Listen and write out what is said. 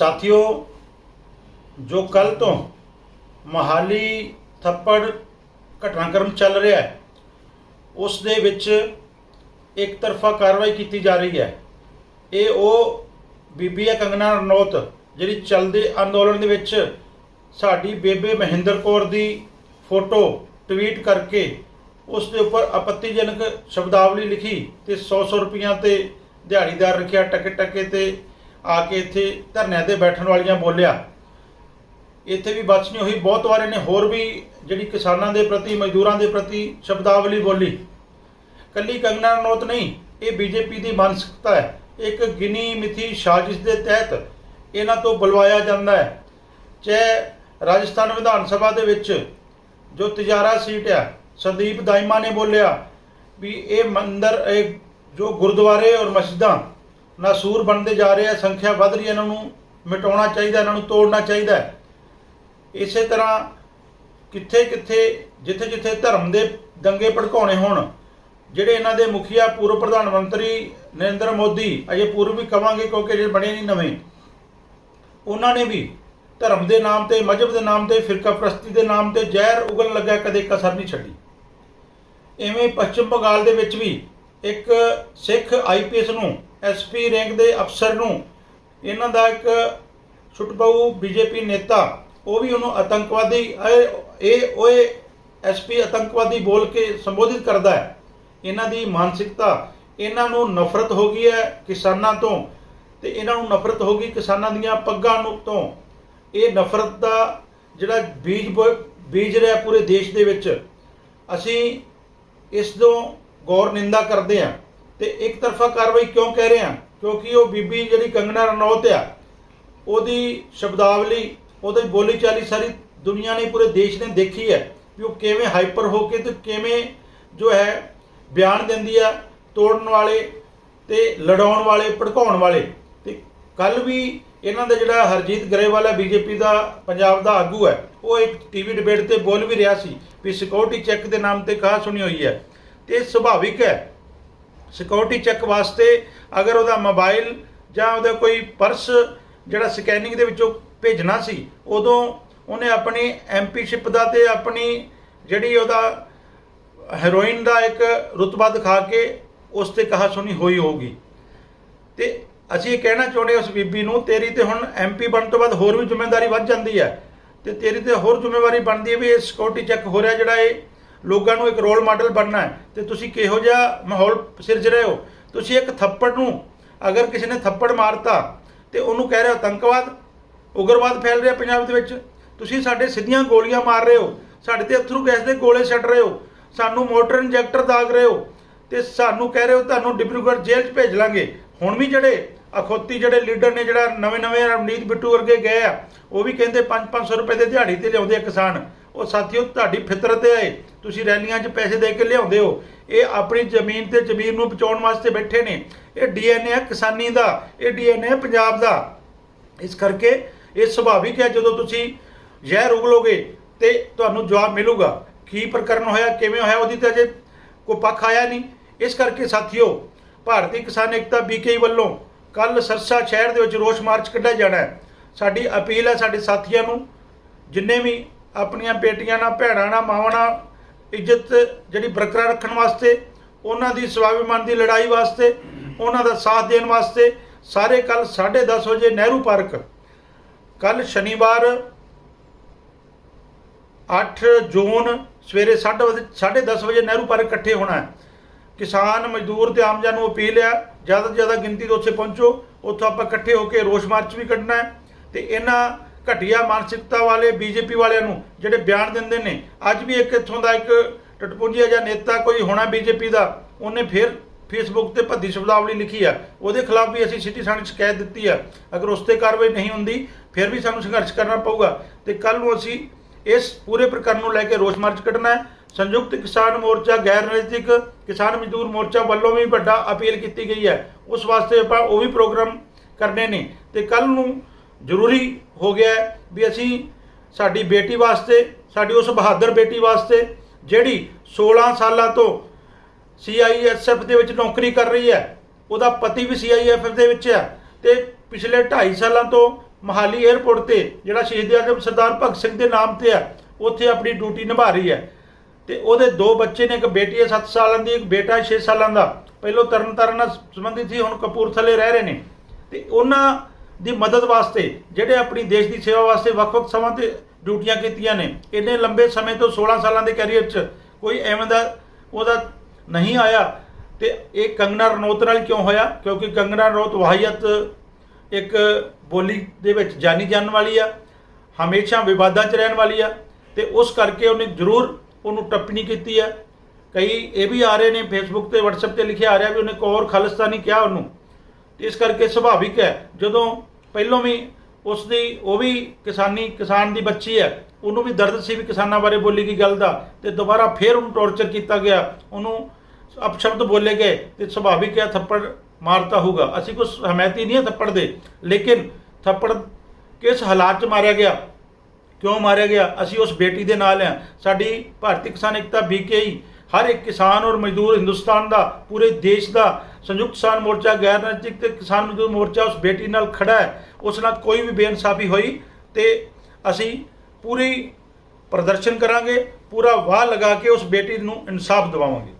ਸਾਥੀਓ, ਜੋ ਕੱਲ ਤੋਂ ਮਹਾਲੀ ਥੱਪੜ ਘਟਨਾਕ੍ਰਮ ਚੱਲ ਰਿਹਾ ਹੈ, ਉਸ ਦੇ ਵਿੱਚ ਇੱਕ ਤਰਫਾ ਕਾਰਵਾਈ ਕੀਤੀ ਜਾ ਰਹੀ ਹੈ। ਇਹ ਉਹ ਬੀਬੀ ਹੈ ਕੰਗਨਾ ਰਣੌਤ, ਜਿਹੜੀ ਚੱਲਦੇ ਅੰਦੋਲਨ ਦੇ ਵਿੱਚ ਸਾਡੀ ਬੇਬੇ ਮਹਿੰਦਰ ਕੌਰ ਦੀ ਫੋਟੋ ਟਵੀਟ ਕਰਕੇ ਉਸ ਦੇ ਉੱਪਰ ਆਪੱਤੀਜਨਕ ਸ਼ਬਦਾਵਲੀ ਲਿਖੀ ਤੇ 100-100 ਰੁਪਈਆਂ ਤੇ ਦਿਹਾੜੀਦਾਰ ਰੱਖਿਆ ਟਕੇ ਟਕੇ ਤੇ ਆ ਕੇ ਇੱਥੇ ਧਰਨਿਆਂ ਤੇ ਬੈਠਣ ਵਾਲੀਆਂ ਬੋਲਿਆ। ਇੱਥੇ ਵੀ ਬਚ ਨਹੀਂ ਹੋਈ, ਬਹੁਤ ਵਾਰ ਇਹਨੇ ਹੋਰ ਵੀ ਜਿਹੜੀ ਕਿਸਾਨਾਂ ਦੇ ਪ੍ਰਤੀ, ਮਜ਼ਦੂਰਾਂ ਦੇ ਪ੍ਰਤੀ ਸ਼ਬਦਾਵਲੀ ਬੋਲੀ। ਕੱਲੀ ਕੰਗਨਾ ਰਣੌਤ ਨਹੀਂ, ਇਹ ਬੀਜੇਪੀ ਦੀ ਮਾਨਸਿਕਤਾ ਹੈ। ਇੱਕ ਗਿਨੀ ਮਿਥੀ ਸਾਜ਼ਿਸ਼ ਦੇ ਤਹਿਤ ਇਹਨਾਂ ਤੋਂ ਬੁਲਵਾਇਆ ਜਾਂਦਾ ਹੈ। ਚਾਹੇ ਰਾਜਸਥਾਨ ਵਿਧਾਨ ਸਭਾ ਦੇ ਵਿੱਚ ਜੋ ਤਜਾਰਾ ਸੀਟ ਆ ਸੰਦੀਪ ਦਾਇਮਾ ਨੇ ਬੋਲਿਆ ਵੀ ਇਹ ਮੰਦਰ, ਇਹ ਜੋ ਗੁਰਦੁਆਰੇ ਔਰ ਮਸਜਿਦਾਂ ਨਾਸੂਰ ਬਣਦੇ ਜਾ ਰਹੇ ਆ ਸੰਖਿਆ ਵੱਧ ਰਹੀ ਹੈ ਇਹਨਾਂ ਨੂੰ, ਮਿਟਾਉਣਾ ਚਾਹੀਦਾ, ਇਹਨਾਂ ਨੂੰ ਤੋੜਨਾ ਚਾਹੀਦਾ ਇਸੇ ਤਰ੍ਹਾਂ ਕਿੱਥੇ ਕਿੱਥੇ, ਜਿੱਥੇ ਜਿੱਥੇ ਧਰਮ ਦੇ ਦੰਗੇ ਭੜਕਾਉਣੇ ਹੋਣ, ਜਿਹੜੇ ਇਹਨਾਂ ਦੇ ਮੁਖੀਆ ਪੂਰਵ ਪ੍ਰਧਾਨ ਮੰਤਰੀ ਨਰਿੰਦਰ ਮੋਦੀ, ਅਜੇ ਪੂਰਵ ਵੀ ਕਵਾਂਗੇ ਕਿਉਂਕਿ ਜੇ ਬਣੇ ਨਹੀਂ ਨਵੇਂ। ਉਹਨਾਂ ਨੇ ਵੀ ਧਰਮ ਦੇ ਨਾਮ ਤੇ, ਮਜਹਬ ਦੇ ਨਾਮ ਤੇ, ਫਿਰਕਾ ਪ੍ਰਸਤੀ ਦੇ ਨਾਮ ਤੇ ਜ਼ਹਿਰ ਉਗਲ ਲੱਗਾ, ਕਦੇ ਕਸਰ ਨਹੀਂ ਛੱਡੀ। ਐਵੇਂ ਪੱਛਮ ਬੰਗਾਲ ਦੇ ਵਿੱਚ ਵੀ ਇੱਕ ਸਿੱਖ ਆਈਪੀਐਸ ਨੂੰ ਐਸਪੀ ਰੈਂਕ ਦੇ ਅਫਸਰ ਨੂੰ ਇਹਨਾਂ ਦਾ ਇੱਕ ਛੁਟਪਾਊ ਬੀਜੇਪੀ ਨੇਤਾ, ਉਹ ਵੀ ਉਹਨੂੰ ਆਤੰਕਵਾਦੀ, ਇਹ- ਇਹ ਓਏ ਐਸਪੀ ਆਤੰਕਵਾਦੀ ਬੋਲ ਕੇ ਸੰਬੋਧਿਤ ਕਰਦਾ ਹੈ। ਇਹਨਾਂ ਦੀ ਮਾਨਸਿਕਤਾ, ਇਹਨਾਂ ਨੂੰ ਨਫ਼ਰਤ ਹੋ ਗਈ ਹੈ ਕਿਸਾਨਾਂ ਤੋਂ ਤੇ ਇਹਨਾਂ ਨੂੰ ਨਫ਼ਰਤ ਹੋ ਗਈ ਕਿਸਾਨਾਂ ਦੀਆਂ ਪੱਗਾਂ ਨੂੰ ਤੋਂ। ਇਹ ਨਫ਼ਰਤ ਦਾ ਜਿਹੜਾ ਬੀਜ ਬੋ- ਬੀਜ ਰਿਹਾ ਪੂਰੇ ਦੇਸ਼ ਦੇ ਵਿੱਚ, ਅਸੀਂ ਇਸ ਤੋਂ ਗੌਰ ਨਿੰਦਾ ਕਰਦੇ ਹਾਂ। ਤੇ ਇੱਕ ਤਰਫਾ ਕਾਰਵਾਈ ਕਿਉਂ ਕਹਿ ਰਹੇ ਹਾਂ? ਕਿਉਂਕਿ ਉਹ ਬੀਬੀ ਜਿਹੜੀ ਕੰਗਣਾ ਰਣੌਤ ਆ, ਉਹਦੀ ਸ਼ਬਦਾਵਲੀ, ਉਹਦੀ ਬੋਲੀ ਚਾਲੀ ਸਾਰੀ ਦੁਨੀਆ ਨੇ ਪੂਰੇ ਦੇਸ਼ ਨੇ ਦੇਖੀ ਹੈ ਵੀ ਉਹ ਕਿਵੇਂ ਹਾਈਪਰ ਹੋ ਕੇ ਤੇ ਕਿਵੇਂ ਜੋ ਹੈ ਬਿਆਨ ਦਿੰਦੀ ਆ ਤੋੜਨ ਵਾਲੇ ਤੇ ਲੜਾਉਣ ਵਾਲੇ, ਭੜਕਾਉਣ ਵਾਲੇ। ਤੇ ਕੱਲ ਵੀ ਇਹਨਾਂ ਦਾ ਜਿਹੜਾ ਹਰਜੀਤ ਗਰੇਵਾਲ ਹੈ ਬੀਜੇਪੀ ਦਾ, ਪੰਜਾਬ ਦਾ ਆਗੂ ਹੈ, ਉਹ ਇੱਕ ਟੀਵੀ ਡਿਬੇਟ ਤੇ ਬੋਲ ਵੀ ਰਿਹਾ ਸੀ ਵੀ ਸਿਕਿਉਰਿਟੀ ਚੈੱਕ ਦੇ ਨਾਮ ਤੇ ਕਹਾ ਸੁਣੀ ਹੋਈ ਹੈ। ਤੇ ਇਹ ਸੁਭਾਵਿਕ ਹੈ ਸਿਕਿਉਰਿਟੀ ਚੈੱਕ ਵਾਸਤੇ ਅਗਰ ਉਹਦਾ ਮੋਬਾਈਲ ਜਾਂ ਉਹਦਾ ਕੋਈ ਪਰਸ ਜਿਹੜਾ ਸਕੈਨਿੰਗ ਦੇ ਵਿੱਚੋਂ ਭੇਜਣਾ ਸੀ, ਉਦੋਂ ਉਹਨੇ ਆਪਣੀ ਐਮਪੀਸ਼ਿਪ ਦਾ ਤੇ ਆਪਣੀ ਜਿਹੜੀ ਉਹਦਾ ਹੈਰੋਇਨ ਦਾ ਇੱਕ ਰੁਤਬਾ ਦਿਖਾ ਕੇ ਉਸ ਤੇ ਕਹਾ ਸੁਣੀ ਹੋਈ ਹੋਊਗੀ। ਤੇ ਅਸੀਂ ਇਹ ਕਹਿਣਾ ਚਾਹੁੰਦੇ ਉਸ ਬੀਬੀ ਨੂੰ, ਤੇਰੀ ਤੇ ਹੁਣ ਐਮਪੀ ਬਣਨ ਤੋਂ ਬਾਅਦ ਹੋਰ ਵੀ ਜ਼ਿੰਮੇਵਾਰੀ ਵੱਧ ਜਾਂਦੀ ਹੈ। ਤੇ ਤੇਰੀ ਤੇ ਹੋਰ ਜ਼ਿੰਮੇਵਾਰੀ ਬਣਦੀ ਹੈ ਵੀ ਇਹ ਸਿਕਿਉਰਿਟੀ ਚੈੱਕ ਹੋ ਰਿਹਾ ਜਿਹੜਾ ਇਹ ਲੋਕਾਂ ਨੂੰ ਇੱਕ ਰੋਲ ਮਾਡਲ ਬਣਨਾ ਹੈ ਤੇ ਤੁਸੀਂ ਕਿਹੋ ਜਿਹਾ ਮਾਹੌਲ ਸਿਰਜ ਰਹੇ ਹੋ? ਤੁਸੀਂ ਇੱਕ ਥੱਪੜ ਨੂੰ ਅਗਰ ਕਿਸੇ ਨੇ ਥੱਪੜ ਮਾਰਤਾ ਤੇ ਉਹਨੂੰ ਕਹਿ ਰਹੇ ਹੋ ਆਤੰਕਵਾਦ, ਉਗਰਵਾਦ ਫੈਲ ਰਿਹਾ ਪੰਜਾਬ ਦੇ ਵਿੱਚ, ਤੁਸੀਂ ਸਾਡੇ ਸਿੱਧੀਆਂ ਗੋਲੀਆਂ ਮਾਰ ਰਹੇ ਹੋ, ਸਾਡੇ ਤੇ ਅਥਰੂ ਗੈਸ ਦੇ ਗੋਲੇ ਛੱਡ ਰਹੇ ਹੋ, ਸਾਨੂੰ ਮੋਟਰ ਇੰਜੈਕਟਰ ਦਾਗ ਰਹੇ ਹੋ ਤੇ ਸਾਨੂੰ ਕਹਿ ਰਹੇ ਹੋ ਤੁਹਾਨੂੰ ਡਿਬਰੂਗੜ੍ਹ ਜੇਲ੍ਹ 'ਚ ਭੇਜ ਲਾਂਗੇ। ਹੁਣ ਵੀ ਜਿਹੜੇ ਅਖੋਤੀ ਜਿਹੜੇ ਲੀਡਰ ਨੇ ਜਿਹੜਾ ਨਵੇਂ-ਨਵੇਂ ਰਵਨੀਤ ਬਿੱਟੂ ਵਰਗੇ ਗਏ ਆ, ਉਹ ਵੀ ਕਹਿੰਦੇ 5-500 ਰੁਪਏ ਦੇ ਦਿਹਾੜੀ ਤੇ ਲਿਆਉਂਦੇ ਆ ਕਿਸਾਨ। ਉਹ ਸਾਥੀਓ, ਤੁਹਾਡੀ ਫਿਤਰਤ ਹੈ ਇਹ। ਤੁਸੀਂ ਰੈਲੀਆਂ 'ਚ ਪੈਸੇ ਦੇ ਕੇ ਲਿਆਉਂਦੇ ਹੋ। ਇਹ ਆਪਣੀ ਜ਼ਮੀਨ ਤੇ ਜ਼ਮੀਰ ਨੂੰ ਬਚਾਉਣ ਵਾਸਤੇ ਬੈਠੇ ਨੇ। ਇਹ ਡੀਐਨਏ ਹੈ ਕਿਸਾਨੀ ਦਾ, ਇਹ ਡੀਐਨਏ ਪੰਜਾਬ ਦਾ। ਇਸ ਕਰਕੇ ਇਹ ਸੁਭਾਵਿਕ ਹੈ, ਜਦੋਂ ਤੁਸੀਂ ਜ਼ਹਿਰ ਉਗਲੋਗੇ ਤੇ ਤੁਹਾਨੂੰ ਜਵਾਬ ਮਿਲੂਗਾ। ਕੀ ਪ੍ਰਕਰਨ ਹੋਇਆ, ਕਿਵੇਂ ਹੋਇਆ, ਉਹਦੀ ਤਾਂ ਅਜੇ ਕੋਈ ਪੱਖ ਆਇਆ ਨਹੀਂ। ਇਸ ਕਰਕੇ ਸਾਥੀਓ, ਭਾਰਤੀ ਕਿਸਾਨ ਏਕਤਾ ਬੀਕੇ ਵੱਲੋਂ ਕੱਲ ਸਰਸਾ ਸ਼ਹਿਰ ਦੇ ਵਿੱਚ ਰੋਸ ਮਾਰਚ ਕੱਢਿਆ ਜਾਣਾ ਹੈ। ਸਾਡੀ ਅਪੀਲ ਹੈ, ਸਾਡੇ ਸਾਥੀਆਂ ਨੂੰ, ਜਿੰਨੇ ਵੀ ਆਪਣੀਆਂ ਬੇਟੀਆਂ ਨਾਲ, ਭੈਣਾਂ ਨਾਲ, ਮਾਵਾਂ ਨਾਲ ਇੱਜ਼ਤ ਜਿਹੜੀ ਬਰਕਰਾਰ ਰੱਖਣ ਵਾਸਤੇ, ਉਹਨਾਂ ਦੀ ਸਵਾਭਿਮਾਨ ਦੀ ਲੜਾਈ ਵਾਸਤੇ, ਉਹਨਾਂ ਦਾ ਸਾਥ ਦੇਣ ਵਾਸਤੇ ਸਾਰੇ ਕੱਲ 10:30 ਵਜੇ ਨਹਿਰੂ ਪਾਰਕ। ਕੱਲ ਸ਼ਨੀਵਾਰ 8 ਜੂਨ ਸਵੇਰੇ 10:30 ਵਜੇ ਨਹਿਰੂ ਪਾਰਕ ਇਕੱਠੇ ਹੋਣਾ ਹੈ। ਕਿਸਾਨ, ਮਜ਼ਦੂਰ ਤੇ ਆਮ ਜਨ ਨੂੰ ਅਪੀਲ ਹੈ, ਜ਼ਿਆਦਾ ਤੋਂ ਜ਼ਿਆਦਾ ਗਿਣਤੀ ਦੇ ਉੱਥੇ ਪਹੁੰਚੋ। ਉੱਥੋਂ ਆਪਾਂ ਇਕੱਠੇ ਹੋ ਕੇ ਰੋਸ ਮਾਰਚ ਵੀ ਕੱਢਣਾ ਹੈ ਤੇ ਇਹਨਾਂ ਘਟੀਆ ਮਾਨਸਿਕਤਾ ਵਾਲੇ ਬੀਜੇਪੀ ਵਾਲਿਆਂ ਨੂੰ ਜਿਹੜੇ ਬਿਆਨ ਦਿੰਦੇ ਨੇ, ਅੱਜ ਵੀ ਇੱਕ ਇੱਥੋਂ ਦਾ ਇੱਕ ਟਟਪੁੰਜੀਆ ਜਾਂ ਨੇਤਾ ਕੋਈ ਹੋਣਾ ਬੀਜੇਪੀ ਦਾ, ਉਹਨੇ ਫਿਰ ਫੇਸਬੁੱਕ ਤੇ ਭੱਦੀ ਸ਼ਬਦਾਵਲੀ ਲਿਖੀ ਆ। ਉਹਦੇ ਖਿਲਾਫ ਵੀ ਅਸੀਂ ਸਿਟੀ ਥਾਣੇ ਸ਼ਿਕਾਇਤ ਦਿੱਤੀ ਆ। ਅਗਰ ਉਸ ਤੇ ਕਾਰਵਾਈ ਨਹੀਂ ਹੁੰਦੀ, ਫਿਰ ਵੀ ਸਾਨੂੰ ਸੰਘਰਸ਼ ਕਰਨਾ ਪਊਗਾ। ਤੇ ਕੱਲ ਨੂੰ ਅਸੀਂ ਇਸ ਪੂਰੇ ਪ੍ਰਕਰਨ ਨੂੰ ਲੈ ਕੇ ਰੋਸ ਮਾਰਚ ਕੱਢਣਾ ਹੈ। ਸੰਯੁਕਤ ਕਿਸਾਨ ਮੋਰਚਾ ਗੈਰ ਰਾਜਨੀਤਿਕ ਕਿਸਾਨ ਮਜ਼ਦੂਰ ਮੋਰਚਾ ਵੱਲੋਂ ਵੀ ਵੱਡਾ ਅਪੀਲ ਕੀਤੀ ਗਈ ਹੈ। ਉਸ ਵਾਸਤੇ ਆਪਾਂ ਉਹ ਵੀ ਪ੍ਰੋਗਰਾਮ ਕਰਨੇ ਨੇ। ਤੇ ਕੱਲ ਨੂੰ ਜ਼ਰੂਰੀ ਹੋ ਗਿਆ ਵੀ ਅਸੀਂ ਸਾਡੀ ਬੇਟੀ ਵਾਸਤੇ, ਸਾਡੀ ਉਸ ਬਹਾਦਰ ਬੇਟੀ ਵਾਸਤੇ, ਜਿਹੜੀ 16 ਸਾਲਾਂ ਤੋਂ ਸੀਆਈਐਸਐਫ ਦੇ ਵਿੱਚ ਨੌਕਰੀ ਕਰ ਰਹੀ ਹੈ, ਉਹਦਾ ਪਤੀ ਵੀ ਸੀਆਈਐਫ ਦੇ ਵਿੱਚ ਹੈ ਤੇ ਪਿਛਲੇ 2.5 ਸਾਲਾਂ ਤੋਂ ਮਹਾਲੀ 에ਅਰਪੋਰਟ ਤੇ, ਜਿਹੜਾ ਸ਼ਹੀਦ ਆਗਮ ਸਰਦਾਰ ਭਗਤ ਸਿੰਘ ਦੇ ਨਾਮ ਤੇ ਹੈ, ਉੱਥੇ ਆਪਣੀ ਡਿਊਟੀ ਨਿਭਾ ਰਹੀ ਹੈ। ਤੇ ਉਹਦੇ ਦੋ ਬੱਚੇ ਨੇ, ਇੱਕ ਬੇਟੀ ਹੈ 7 ਸਾਲਾਂ ਦੀ, ਇੱਕ ਬੇਟਾ ਹੈ 6 ਸਾਲਾਂ ਦਾ। ਪਹਿਲੋਂ ਤਰਨਤਾਰਨ ਨਾਲ ਸੰਬੰਧਿਤ ਸੀ, ਹੁਣ ਕਪੂਰਥਲੇ ਰਹਿ ਰਹੇ ਨੇ। ਤੇ ਉਹਨਾਂ ਦੀ ਮਦਦ ਵਾਸਤੇ, ਜਿਹੜੇ ਆਪਣੀ ਦੇਸ਼ ਦੀ ਸੇਵਾ ਵਾਸਤੇ ਵੱਖ-ਵੱਖ ਸਮਾਂ ਤੇ ਡਿਊਟੀਆਂ ਕੀਤੀਆਂ ਨੇ, ਇੰਨੇ ਲੰਬੇ ਸਮੇਂ ਤੋਂ 16 ਸਾਲਾਂ ਦੇ ਕੈਰੀਅਰ 'ਚ ਕੋਈ ਐਵੇਂ ਦਾ ਉਹਦਾ ਨਹੀਂ ਆਇਆ ਤੇ ਇਹ ਕੰਗਨਾ ਰਣੌਤ ਨਾਲ ਕਿਉਂ ਹੋਇਆ? ਕਿਉਂਕਿ ਕੰਗਨਾ ਰਣੌਤ ਵਾਹੀਅਤ ਇੱਕ ਬੋਲੀ ਦੇ ਵਿੱਚ ਜਾਣੀ ਜਾਣ ਵਾਲੀ ਆ, ਹਮੇਸ਼ਾ ਵਿਵਾਦਾਂ 'ਚ ਰਹਿਣ ਵਾਲੀ ਆ ਤੇ ਉਸ ਕਰਕੇ ਉਹਨੇ ਜ਼ਰੂਰ ਉਹਨੂੰ ਟੱਪਣੀ ਕੀਤੀ ਆ। ਕਈ ਇਹ ਵੀ ਆ ਰਹੇ ਨੇ ਫੇਸਬੁੱਕ ਤੇ, WhatsApp ਤੇ ਲਿਖਿਆ ਆ ਰਿਹਾ ਵੀ ਉਹਨੇ ਕੌਰ ਖਾਲਿਸਤਾਨੀ ਕਿਹਾ ਉਹਨੂੰ। ਇਸ ਕਰਕੇ ਸੁਭਾਵਿਕ ਹੈ, ਜਦੋਂ ਪਹਿਲੋਂ ਵੀ ਉਸ ਦੀ, ਉਹ ਵੀ ਕਿਸਾਨੀ, ਕਿਸਾਨ ਦੀ ਬੱਚੀ ਹੈ। ਉਹਨੂੰ ਵੀ ਦਰਦ ਸੀ ਵੀ ਕਿਸਾਨਾਂ ਬਾਰੇ ਬੋਲੀ ਗਈ ਗੱਲ ਦਾ ਤੇ ਦੁਬਾਰਾ ਫੇਰ ਉਹਨੂੰ ਟੌਰਚਰ ਕੀਤਾ ਗਿਆ। ਉਹਨੂੰ ਅਪਸ਼ਬਦ ਬੋਲੇ ਗਏ ਤੇ ਸੁਭਾਵਿਕ ਹੈ ਥੱਪੜ ਮਾਰਤਾ ਹੋਊਗਾ। ਅਸੀਂ ਕੁਝ ਹਮਾਇਤੀ ਨਹੀਂ ਹੈ ਥੱਪੜ ਦੇ, ਲੇਕਿਨ ਥੱਪੜ ਕਿਸ ਹਾਲਾਤ 'ਚ ਮਾਰਿਆ ਗਿਆ? ਕਿਉਂ ਮਾਰਿਆ ਗਿਆ? ਅਸੀਂ ਉਸ ਬੇਟੀ ਦੇ ਨਾਲ ਹਾਂ। ਸਾਡੀ ਭਾਰਤੀ ਕਿਸਾਨ ਏਕਤਾ ਬੀਕੇਈ ਹਰ ਇੱਕ ਕਿਸਾਨ ਔਰ ਮਜ਼ਦੂਰ ਹਿੰਦੁਸਤਾਨ ਦਾ, ਪੂਰੇ ਦੇਸ਼ ਦਾ ਸੰਯੁਕਤ ਕਿਸਾਨ ਮੋਰਚਾ, ਗੈਰ ਰਾਜਨੀਤਿਕ ਕਿਸਾਨ ਮਜ਼ਦੂਰ ਮੋਰਚਾ ਉਸ ਬੇਟੀ ਨਾਲ ਖੜਾ ਹੈ। ਉਸ ਨਾਲ ਕੋਈ ਵੀ ਬੇਇਨਸਾਫੀ ਹੋਈ ਤੇ ਅਸੀਂ ਪੂਰੀ ਪ੍ਰਦਰਸ਼ਨ ਕਰਾਂਗੇ, ਪੂਰਾ ਵਾਹ ਲਗਾ ਕੇ ਉਸ ਬੇਟੀ ਨੂੰ ਇਨਸਾਫ ਦਿਵਾਵਾਂਗੇ।